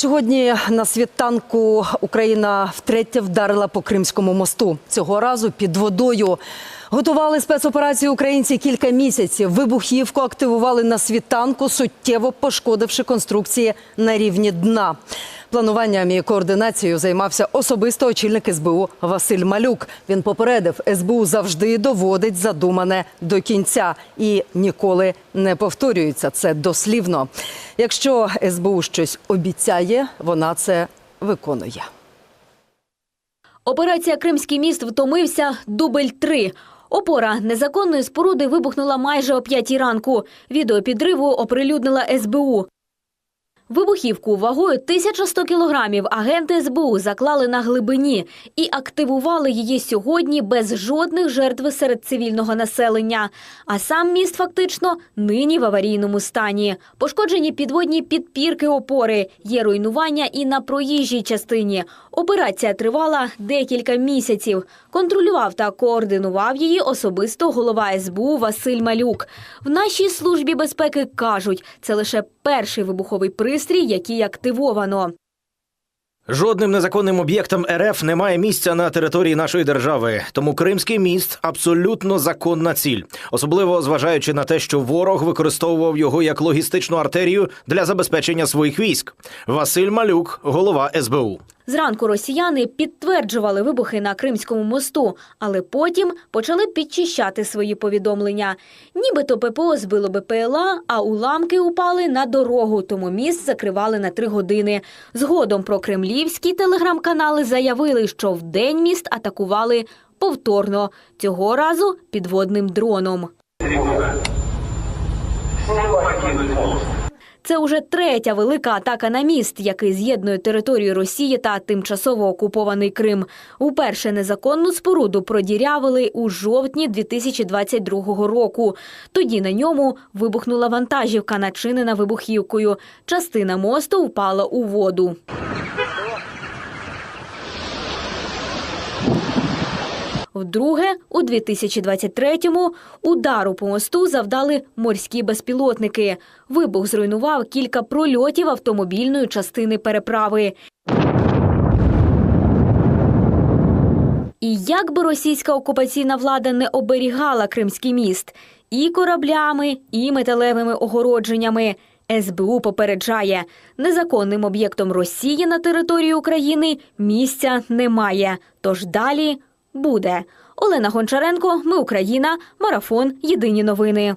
Сьогодні на світанку Україна втретє вдарила по Кримському мосту. Цього разу під водою. Готували спецоперацію українці кілька місяців. Вибухівку активували на світанку, суттєво пошкодивши конструкції на рівні дна. Плануванням і координацією займався особисто очільник СБУ Василь Малюк. Він попередив, СБУ завжди доводить задумане до кінця і ніколи не повторюється. Це дослівно. Якщо СБУ щось обіцяє, вона це виконує. Операція Кримський міст втомився дубль 3 Опора незаконної споруди вибухнула майже о п'ятій ранку. Відео підриву оприлюднила СБУ. Вибухівку вагою 1100 кілограмів агенти СБУ заклали на глибині і активували її сьогодні без жодних жертв серед цивільного населення. А сам міст фактично нині в аварійному стані. Пошкоджені підводні підпірки опори, є руйнування і на проїжджій частині. Операція тривала декілька місяців. Контролював та координував її особисто голова СБУ Василь Малюк. В нашій службі безпеки кажуть, це лише перший вибуховий пристрій, який активовано. Жодним незаконним об'єктам РФ немає місця на території нашої держави. Тому Кримський міст абсолютно законна ціль, особливо зважаючи на те, що ворог використовував його як логістичну артерію для забезпечення своїх військ. Василь Малюк, голова СБУ. Зранку росіяни підтверджували вибухи на Кримському мосту, але потім почали підчищати свої повідомлення. Нібито ППО збило БПЛА, а уламки упали на дорогу, тому міст закривали на три години. Згодом про кремлівські телеграм-канали заявили, що вдень міст атакували повторно, цього разу підводним дроном. Це уже третя велика атака на міст, який з'єднує територію Росії та тимчасово окупований Крим. Уперше незаконну споруду продірявили у жовтні 2022 року. Тоді на ньому вибухнула вантажівка, начинена вибухівкою. Частина мосту впала у воду. Вдруге, у 2023-му удару по мосту завдали морські безпілотники. Вибух зруйнував кілька прольотів автомобільної частини переправи. І як би російська окупаційна влада не оберігала Кримський міст і кораблями, і металевими огородженнями. СБУ попереджає, незаконним об'єктом Росії на території України місця немає. Тож далі буде. Олена Гончаренко, ми Україна, марафон. Єдині новини.